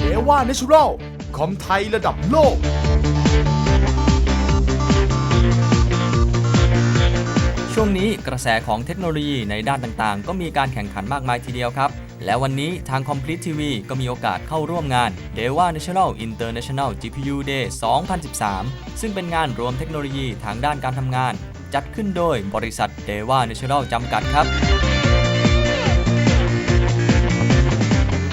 เอว่าเนชูรัลคอมไทยระดับโลก ช่วงนี้กระแสของเทคโนโลยีในด้านต่างๆ ก็มีการแข่งขันมากมายทีเดียวครับ และวันนี้ทาง Complete TV ก็มีโอกาสเข้าร่วมงาน DEWA National International GPU Day 2013 ซึ่งเป็นงานรวมเทคโนโลยีทางด้านการทำงาน จัดขึ้นโดยบริษัทเดว้าเนชั่นแนลจำกัดครับ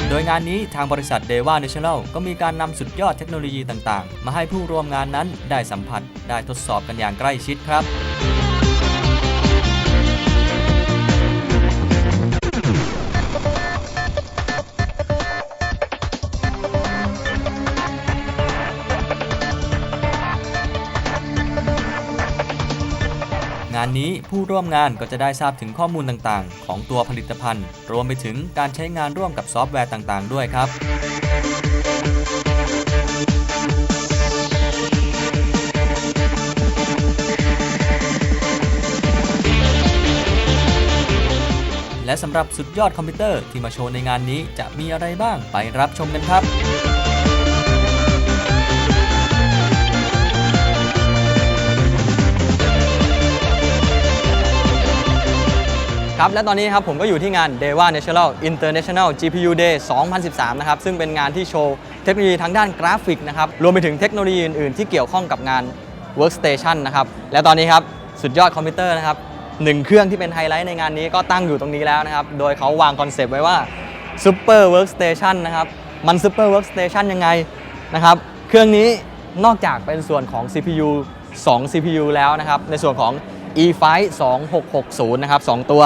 โดยงานนี้ทางบริษัท DEWA National ก็มีการนำสุดยอดเทคโนโลยีต่าง ๆ มาให้ผู้ร่วมงานนั้นได้สัมผัส ได้ทดสอบกันอย่างใกล้ชิดครับ งานนี้ผู้ร่วมงานก็จะได้ทราบถึงข้อมูลต่างๆ ของตัวผลิตภัณฑ์ รวมไปถึงการใช้งานร่วมกับซอฟต์แวร์ต่างๆ ด้วยครับและสำหรับสุดยอดคอมพิวเตอร์ที่มาโชว์ในงานนี้จะมีอะไรบ้างไปรับชมกันครับ ครับและตอนนี้ครับผมก็อยู่ที่งาน DEWA National International GPU Day 2013 นะครับ ซึ่งเป็นงานที่โชว์เทคโนโลยีทางด้านกราฟิกนะครับ รวมไปถึงเทคโนโลยีอื่น ๆ ที่เกี่ยวข้องกับงาน Workstation นะครับ และตอนนี้ครับ สุดยอดคอมพิวเตอร์นะครับหนึ่งเครื่องที่เป็นไฮไลท์ในงานนี้ก็ตั้งอยู่ตรงนี้แล้วนะครับ โดยเขาวางคอนเซปต์ไว้ว่า Super Workstation นะครับ มัน Super Workstation ยังไงนะครับ เครื่องนี้นอกจากเป็นส่วนของ CPU 2 CPU แล้วนะครับ ในส่วนของ e5 2660 นะครับ 2 ตัว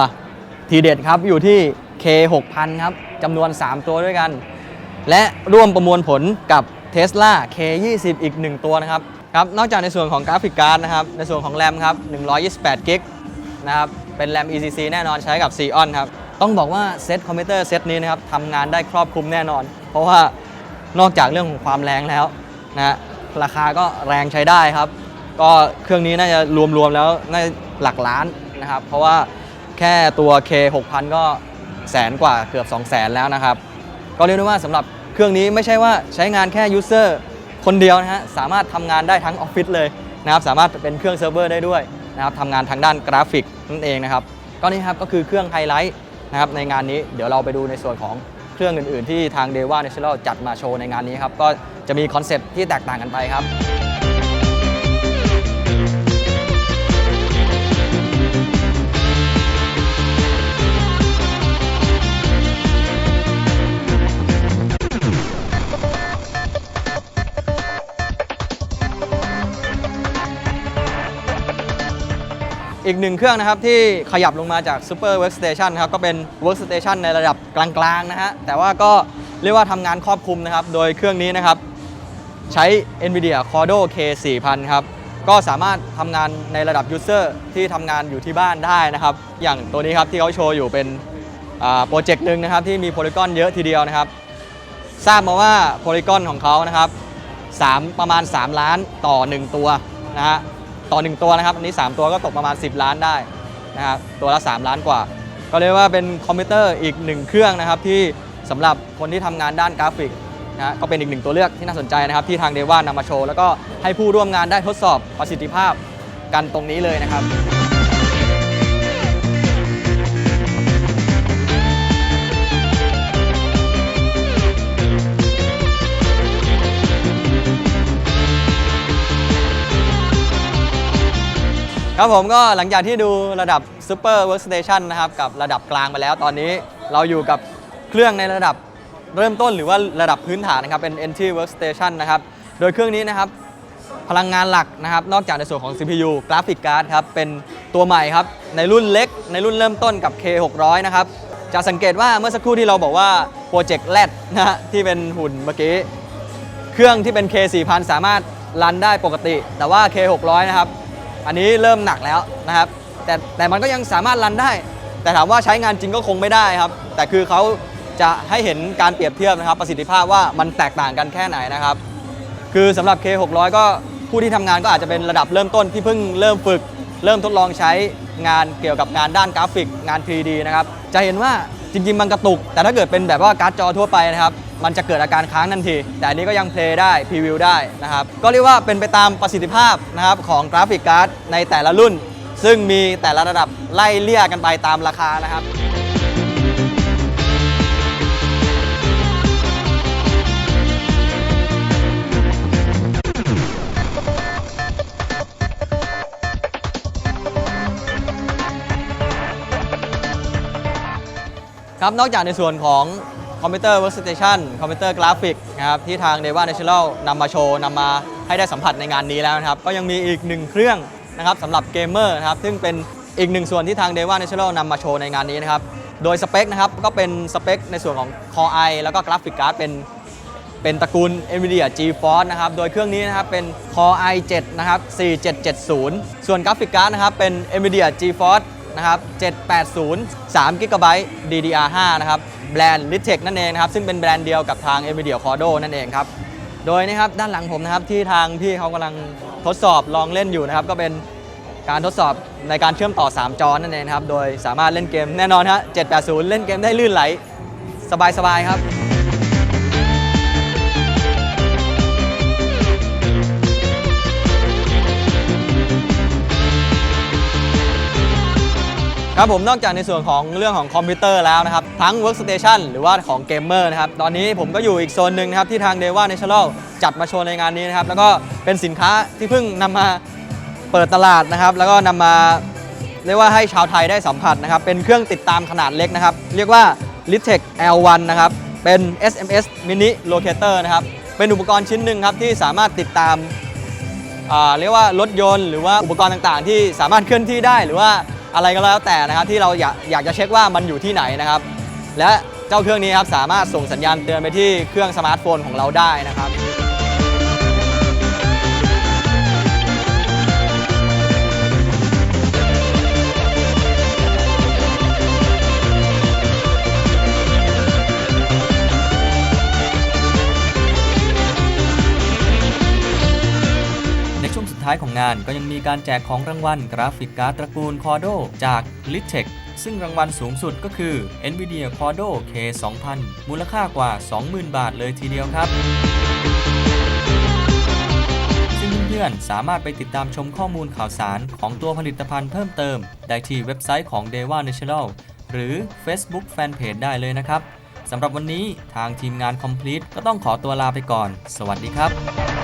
ทีเด็ดครับอยู่ที่ K6000 ครับจำนวน 3 ตัวด้วยกัน และร่วมประมวลผลกับ Tesla K20 อีก 1 ตัวนะครับครับนอกจากในส่วนของกราฟิกการ์ดนะครับในส่วนของแรมครับ128กิกนะครับเป็นแรม ECC แน่นอนใช้กับ Xeon ครับต้องบอกว่าเซตคอมพิวเตอร์เซตนี้นะครับทำงานได้ครอบคลุมแน่นอน เพราะว่านอกจากเรื่องของความแรงแล้วนะราคาก็แรงใช้ได้ครับ ก็เครื่องนี้น่าจะรวมๆแล้วน่าหลักล้านนะครับ เพราะว่า แค่ตัว K 6000 ก็แสนกว่าเกือบ 2 0 0แสนแล้วนะครับ ก็เรียกได้ว่าสำหรับเครื่องนี้ไม่ใช่ว่าใช้งานแค่ยูเซอร์คนเดียวนะฮะ สามารถทำงานได้ทั้งออฟฟิศเลยนะครับ สามารถเป็นเครื่องเซิร์ฟเวอร์ได้ด้วยนะครับทำงานทางด้านกราฟิกนั่นเองนะครับ ก็นี่ครับก็คือเครื่องไฮไลท์นะครับในงานนี้เดี๋ยวเราไปดูในส่วนของเครื่องอื่น ๆ ที่ทาง d e w a National จัดมาโชว์ในงานนี้ครับ ก็จะมีคอนเซปต์ที่แตกต่างกันไปครับ อีกหนึ่งเครื่องนะครับที่ขยับลงมาจาก Super Workstation นะครับก็เป็น Workstation ในระดับกลางๆนะฮะแต่ว่าก็เรียกว่าทำงานครอบคลุมนะครับ โดยเครื่องนี้นะครับ ใช้ NVIDIA Cordo K4000 ครับก็สามารถทำงานในระดับ User ที่ทำงานอยู่ที่บ้านได้นะครับ อย่างตัวนี้ครับที่เขาโชว์อยู่เป็นโปรเจกต์หนึ่งนะครับที่มีโพลีกอนเยอะทีเดียวนะครับ ทราบมาว่าโพลีกอนของเขานะครับสามประมาณ 3 ล้านต่อ 1 ตัวนะฮะ ต่อ 1 ตัวนะครับ อันนี้ 3 ตัวก็ตกประมาณ 10 ล้านได้นะครับ ตัวละ 3 ล้านกว่า ก็เรียกว่าเป็นคอมพิวเตอร์อีกหนึ่งเครื่องนะครับที่สำหรับคนที่ทำงานด้านกราฟิกนะฮะก็เป็นอีกหนึ่งตัวเลือกที่น่าสนใจนะครับ ที่ทางเดว่านำมาโชว์ แล้วก็ให้ผู้ร่วมงานได้ทดสอบประสิทธิภาพกันตรงนี้เลยนะครับ ครับผมก็หลังจากที่ดูระดับ Super Workstation นะครับกับระดับกลางไปแล้วตอนนี้เราอยู่กับเครื่องในระดับเริ่มต้นหรือว่าระดับพื้นฐานนะครับเป็น Entry Workstation นะครับโดยเครื่องนี้นะครับพลังงานหลักนะครับนอกจากในส่วนของ CPU Graphic Card ครับเป็นตัวใหม่ครับในรุ่นเล็ก ในรุ่นเริ่มต้นกับ K600 นะครับจะสังเกตว่าเมื่อสักครู่ที่เราบอกว่าโปรเจกต์แรดนะฮะที่เป็นหุ่นเมื่อกี้ เครื่องที่เป็น K4000 สามารถรันได้ปกติ แต่ว่า K600 นะครับ อันนี้เริ่มหนักแล้วนะครับ แต่แต่มันก็ยังสามารถรันได้ แต่ถามว่าใช้งานจริงก็คงไม่ได้ครับ แต่คือเขาจะให้เห็นการเปรียบเทียบนะครับประสิทธิภาพว่ามันแตกต่างกันแค่ไหนนะครับ คือสำหรับ K600 ก็ผู้ที่ทำงานก็อาจจะเป็นระดับเริ่มต้นที่เพิ่งเริ่มฝึก เริ่มทดลองใช้งานเกี่ยวกับงานด้านกราฟิกงาน 3D นะครับจะเห็นว่า จริงๆมันกระตุก แต่ถ้าเกิดเป็นแบบว่าการ์ดจอทั่วไปนะครับ มันจะเกิดอาการค้างทันที แต่อันนี้ก็ยังเพลย์ได้พรีวิวได้นะครับ ก็เรียกว่าเป็นไปตามประสิทธิภาพนะครับของกราฟิกการ์ดในแต่ละรุ่น ซึ่งมีแต่ละระดับไล่เลี่ยกันไปตามราคานะครับ ครับนอกจากในส่วนของคอมพิวเตอร์ Workstation คอมพิวเตอร์กราฟิกนะครับที่ทาง d e v a National นำมาโชว์นำมาให้ได้สัมผัสในงานนี้แล้วนะครับ ก็ยังมีอีกหนึ่งเครื่องนะครับสำหรับเกมเมอร์นะครับซึ่งเป็นอีกหนึ่งส่วนที่ทาง d e v a National นำมาโชว์ในงานนี้นะครับ โดยสเปคนะครับก็เป็นสเปคในส่วนของ Core i แล้วก็กราฟิกการ์ดเป็นเป็นตระกูล NVIDIA GeForce นะครับ โดยเครื่องนี้นะครับเป็น Core i7 นะครับ 4770 ส่วนกราฟิกการ์ดนะครับเป็น NVIDIA GeForce นะครับ 780 3 GB DDR5 นะครับ แบรนด์ Litex นั่นเองนะครับ ซึ่งเป็นแบรนด์เดียวกับทาง NVIDIA Cordo นั่นเองครับ โดยนะครับด้านหลังผมนะครับที่ทางพี่เขากำลังทดสอบลองเล่นอยู่นะครับ ก็เป็นการทดสอบในการเชื่อมต่อ 3 จอนั่นเองครับ โดยสามารถเล่นเกมแน่นอนฮะ780 เล่นเกมได้ลื่นไหล สบายๆครับ ครับผมนอกจากในส่วนของเรื่องของคอมพิวเตอร์แล้วนะครับ ทั้ง Workstation หรือว่าของเกมเมอร์นะครับ ตอนนี้ผมก็อยู่อีกโซนหนึ่งนะครับ ที่ทาง d e v a National จัดมาโชว์ในงานนี้นะครับ แล้วก็เป็นสินค้าที่เพิ่งนำมาเปิดตลาดนะครับ แล้วก็นำมาเรียกว่าให้ชาวไทยได้สัมผัสนะครับ เป็นเครื่องติดตามขนาดเล็กนะครับ เรียกว่า Litex L1 นะครับ เป็น SMS Mini Locator นะครับ เป็นอุปกรณ์ชิ้นหนึ่งครับที่สามารถติดตามเรียกว่ารถยนต์ หรือว่าอุปกรณ์ต่างๆ ที่สามารถเคลื่อนที่ได้หรือว่า อะไรก็แล้วแต่นะครับที่เราอยากอยากจะเช็คว่ามันอยู่ที่ไหนนะครับ และเจ้าเครื่องนี้ครับสามารถส่งสัญญาณเตือนไปที่เครื่องสมาร์ทโฟนของเราได้นะครับ ท้ายของงานก็ยังมีการแจกของรางวัลกราฟิกการ์ดตระกูล Cordo จาก Litex ซึ่งรางวัลสูงสุดก็คือ NVIDIA Cordo K2000 มูลค่ากว่า 20,000 บาทเลยทีเดียวครับ ซึ่งเพื่อนๆสามารถไปติดตามชมข้อมูลข่าวสารของตัวผลิตภัณฑ์เพิ่มเติม ได้ที่เว็บไซต์ของ Deva National หรือ Facebook Fanpage ได้เลยนะครับสำหรับวันนี้ทางทีมงาน Complete ก็ต้องขอตัวลาไปก่อน สวัสดีครับ